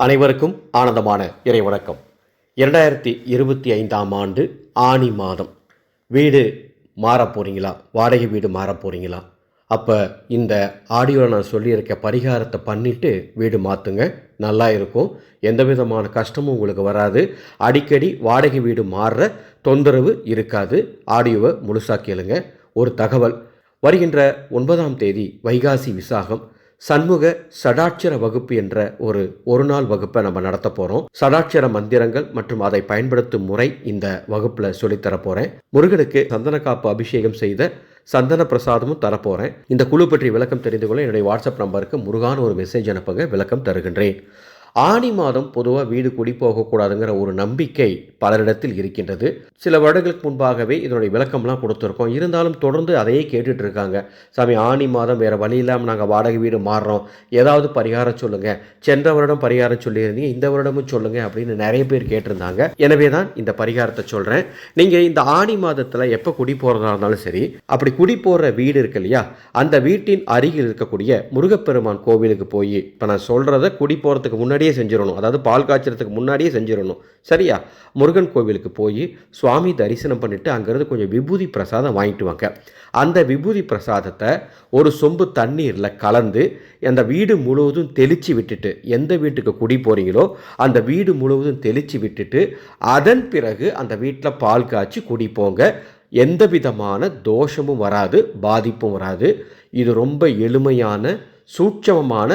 அனைவருக்கும் ஆனந்தமான இறை வணக்கம் இரண்டாயிரத்தி இருபத்தி ஐந்தாம் ஆண்டு ஆனி மாதம். வீடு மாற போகிறீங்களா வாடகை வீடு மாற போகிறீங்களா அப்போ இந்த ஆடியோவில் நான் சொல்லியிருக்க பரிகாரத்தை பண்ணிவிட்டு வீடு மாற்றுங்க நல்லா இருக்கும். எந்த விதமான கஷ்டமும் உங்களுக்கு வராது. அடிக்கடி வாடகை வீடு மாறுற தொந்தரவு இருக்காது. ஆடியோவை முழுசாக கேளுங்க. ஒரு தகவல். வருகின்ற ஒன்பதாம் தேதி வைகாசி விசாகம். சண்முக சடாட்சர வகுப்பு என்ற ஒரு ஒரு நாள் வகுப்பை நம்ம நடத்த போகிறோம் சடாட்சர மந்திரங்கள் மற்றும் அதை பயன்படுத்தும் முறை இந்த வகுப்பில் சொல்லித்தர போகிறேன் முருகனுக்கு சந்தன காப்பு அபிஷேகம் செய்த சந்தன பிரசாதமும் தரப்போகிறேன் இந்த குழு பற்றி விளக்கம் தெரிந்து கொள்ள என்னுடைய வாட்ஸ்அப் நம்பருக்கு முருகான ஒரு மெசேஜ் அனுப்புங்க. விளக்கம் தருகின்றேன். ஆனி மாதம் பொதுவாக வீடு குடி போகக்கூடாதுங்கிற ஒரு நம்பிக்கை பலரிடத்தில் இருக்கின்றது. சில வருடங்களுக்கு முன்பாகவே இதனுடைய விளக்கம்லாம் கொடுத்துருக்கோம். இருந்தாலும் தொடர்ந்து அதையே கேட்டுட்டு இருக்காங்க சாமி ஆனி மாதம் வேறு வழி இல்லாமல் நாங்கள் வாடகை வீடு மாறுறோம். ஏதாவது பரிகாரம் சொல்லுங்கள் சென்ற வருடம் பரிகாரம் சொல்லியிருந்தீங்க. இந்த வருடமும் சொல்லுங்கள் அப்படின்னு நிறைய பேர் கேட்டிருந்தாங்க. எனவே தான் இந்த பரிகாரத்தை சொல்கிறேன் நீங்கள் இந்த ஆனி மாதத்தில் எப்போ குடி போகிறதா இருந்தாலும் சரி அப்படி குடி போகிற வீடு இருக்கு இல்லையா? அந்த வீட்டின் அருகில் இருக்கக்கூடிய முருகப்பெருமான் கோவிலுக்கு போய் இப்போ நான் சொல்கிறத குடி போகிறதுக்கு முன்னாடியே செஞ்சிடணும். அதாவது பால் காய்ச்சறதுக்கு முன்னாடியே செஞ்சிடணும். சரியா? முருகன் கோவிலுக்கு போய் சுவாமி தரிசனம் பண்ணிவிட்டு அங்கேருந்து கொஞ்சம் விபூதி பிரசாதம் வாங்கிட்டு வாங்க. அந்த விபூதி பிரசாதத்தை ஒரு சொம்பு தண்ணீரில் கலந்து அந்த வீடு முழுவதும் தெளித்து விட்டுட்டு எந்த வீட்டுக்கு குடி போகிறீங்களோ அந்த வீடு முழுவதும் தெளித்து விட்டுட்டு அதன் பிறகு அந்த வீட்டில் பால் காய்ச்சி குடி போங்க எந்த விதமான தோஷமும் வராது பாதிப்பும் வராது. இது ரொம்ப எளிமையான சூட்சமமான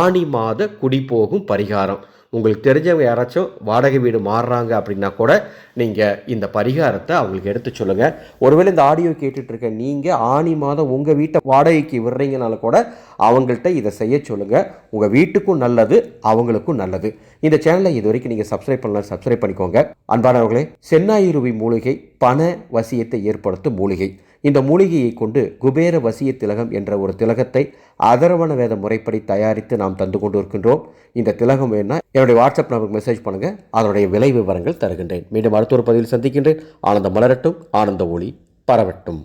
ஆணி மாத குடிபோகும் பரிகாரம். உங்களுக்கு தெரிஞ்சவங்க யாராச்சும் வாடகை வீடு மாறுறாங்க அப்படின்னா கூட நீங்கள் இந்த பரிகாரத்தை அவங்களுக்கு எடுத்து சொல்லுங்கள் ஒருவேளை இந்த ஆடியோ கேட்டுட்ருக்க நீங்கள் ஆணி மாதம் உங்கள் வீட்டை வாடகைக்கு விடுறீங்கனால கூட அவங்கள்ட்ட இதை செய்ய சொல்லுங்கள் உங்கள் வீட்டுக்கும் நல்லது அவங்களுக்கும் நல்லது. இந்த சேனலை இது வரைக்கும் நீங்கள் சப்ஸ்கிரைப் பண்ணலாம் சப்ஸ்கிரைப் பண்ணிக்கோங்க. அன்பானவர்களே சென்னாயிருவி மூலிகை பண வசியத்தை ஏற்படுத்தும் மூலிகை. இந்த மூலிகையை கொண்டு குபேர வசிய திலகம் என்ற ஒரு திலகத்தை அதரவண வேத முறைப்படி தயாரித்து நாம் தந்து கொண்டு இருக்கின்றோம் இந்த திலகம் வேணா என்னுடைய வாட்ஸ்அப் நம்பருக்கு மெசேஜ் பண்ணுங்க. அதனுடைய விலை விவரங்கள் தருகின்றேன். மீண்டும் அடுத்த ஒரு பதிவில் சந்திக்கின்றேன். ஆனந்த மலரட்டும் ஆனந்த ஒளி பரவட்டும்.